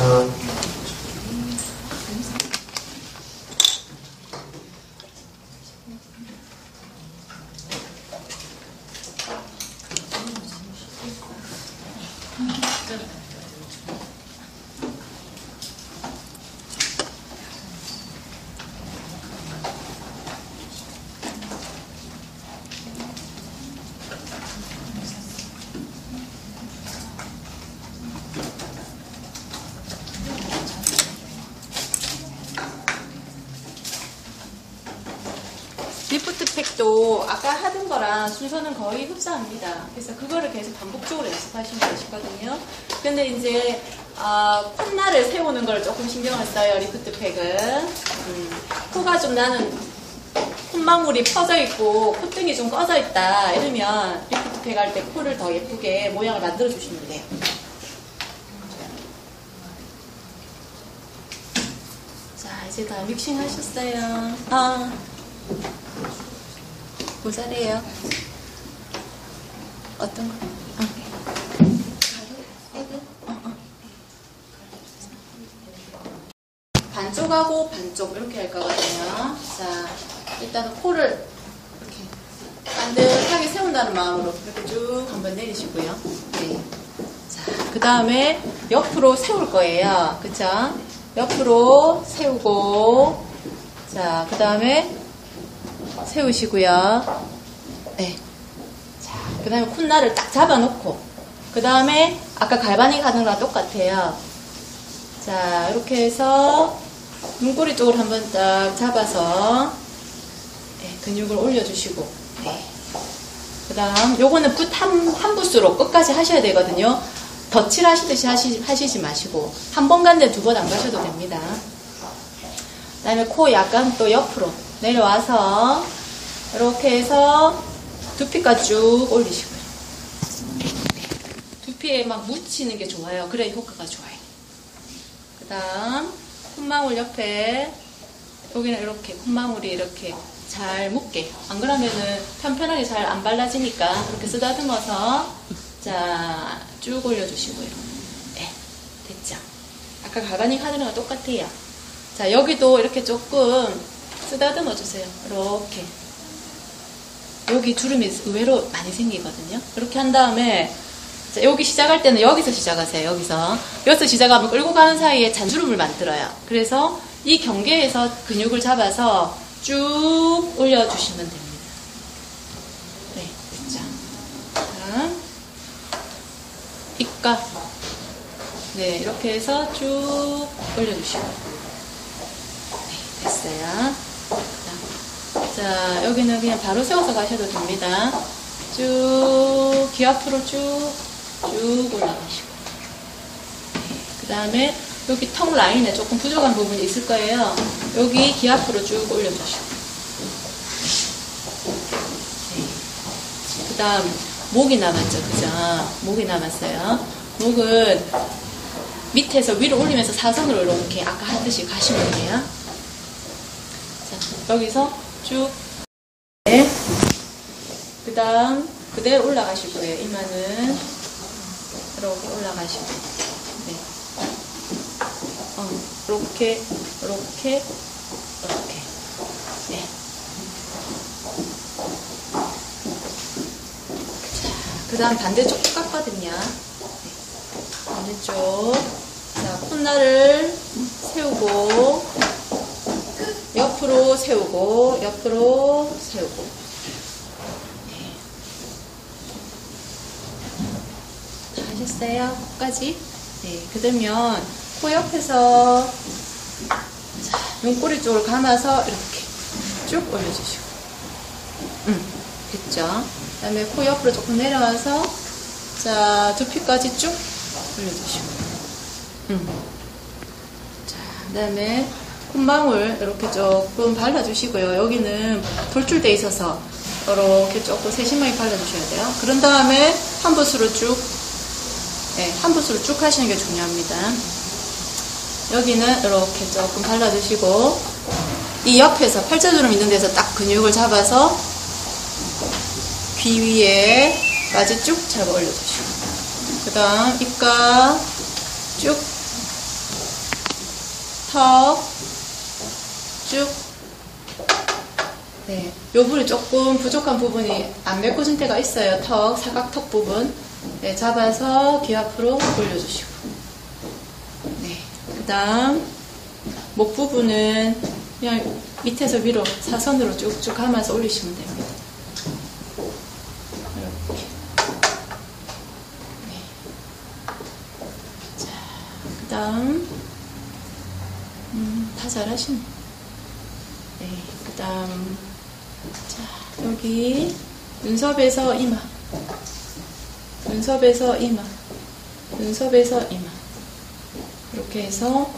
嗯。 리프트팩도 아까 하던 거랑 순서는 거의 흡사합니다. 그래서 그거를 계속 반복적으로 연습하시면 되시거든요. 근데 이제 아, 콧날을 세우는 걸 조금 신경을 써요. 리프트팩은 음, 코가 좀 나는 콧망울이 퍼져 있고 콧등이 좀 꺼져 있다 이러면 리프트팩 할 때 코를 더 예쁘게 모양을 만들어 주시면 돼요. 자 이제 다 믹싱 하셨어요. 아. 뭐 잘해요? 어떤 거? 어. 어, 어. 반쪽하고 반쪽 이렇게 할 거거든요. 자, 일단은 코를 이렇게 반듯하게 세운다는 마음으로 이렇게 쭉 한번 내리시고요. 네. 자, 그 다음에 옆으로 세울 거예요. 그쵸? 옆으로 세우고, 자, 그 다음에 세우시고요. 네. 자, 그 다음에 콧날을 딱 잡아놓고, 그 다음에 아까 갈바닉 하는 거랑 똑같아요. 자, 이렇게 해서 눈꼬리 쪽을 한번 딱 잡아서 네, 근육을 올려주시고, 네. 그 다음, 요거는 붓 한, 한 붓으로 끝까지 하셔야 되거든요. 덧칠 하시듯이 하시, 하시지 마시고, 한 번 간데 두 번 안 가셔도 됩니다. 그 다음에 코 약간 또 옆으로 내려와서, 이렇게 해서 두피까지 쭉 올리시고요. 두피에 막 묻히는 게 좋아요. 그래야 효과가 좋아요. 그 다음, 콧망울 옆에, 여기는 이렇게 콧망울이 이렇게 잘 묻게. 안 그러면은 편편하게 잘 안 발라지니까 이렇게 쓰다듬어서 자, 쭉 올려주시고요. 네, 됐죠. 아까 가바닉 하는 거랑 똑같아요. 자, 여기도 이렇게 조금 쓰다듬어 주세요. 이렇게. 여기 주름이 의외로 많이 생기거든요. 이렇게 한 다음에 자, 여기 시작할 때는 여기서 시작하세요. 여기서. 여기서 시작하면 끌고 가는 사이에 잔주름을 만들어요. 그래서 이 경계에서 근육을 잡아서 쭉 올려주시면 됩니다. 네, 됐죠. 다음, 입가. 네, 이렇게 해서 쭉 올려주시고. 네, 됐어요. 자, 여기는 그냥 바로 세워서 가셔도 됩니다. 쭉, 귀 앞으로 쭉, 쭉 올라가시고. 그 다음에 여기 턱 라인에 조금 부족한 부분이 있을 거예요. 여기 귀 앞으로 쭉 올려주시고. 그 다음, 목이 남았죠. 그죠? 목이 남았어요. 목은 밑에서 위로 올리면서 사선으로 이렇게 아까 하듯이 가시면 돼요. 자, 여기서 쭉. 네. 그 다음, 그대로 올라가시고요. 이마는 이렇게 올라가시고. 네. 어, 이렇게, 이렇게, 이렇게. 네. 자, 그 다음 반대쪽 똑같거든요. 네. 반대쪽. 자, 콧날을 세우고, 세우고, 옆으로 세우고. 네. 다 하셨어요? 끝까지? 네. 그러면 코 옆에서 자, 눈꼬리 쪽을 감아서 이렇게 쭉 올려주시고. 음, 됐죠? 그 다음에 코 옆으로 조금 내려와서 자, 두피까지 쭉 올려주시고. 음. 자, 그 다음에 콧망울 이렇게 조금 발라주시고요. 여기는 돌출돼 있어서 이렇게 조금 세심하게 발라주셔야 돼요. 그런 다음에 한 붓으로 쭉, 네, 한 붓으로 쭉 하시는 게 중요합니다. 여기는 이렇게 조금 발라주시고 이 옆에서 팔자주름 있는 데서 딱 근육을 잡아서 귀 위에 바지 쭉 잡아 올려주시고. 그 다음, 입가 쭉, 턱, 쭉. 네. 요 부분이 조금 부족한 부분이 안 메꿔진 데가 있어요. 턱, 사각턱 부분. 네, 잡아서 귀 앞으로 올려주시고. 네. 그 다음, 목 부분은 그냥 밑에서 위로 사선으로 쭉쭉 감아서 올리시면 됩니다. 이렇게. 네. 자, 그 다음, 음, 다 잘하시네. 네, 그 다음, 자, 여기, 눈썹에서 이마. 눈썹에서 이마. 눈썹에서 이마. 이렇게 해서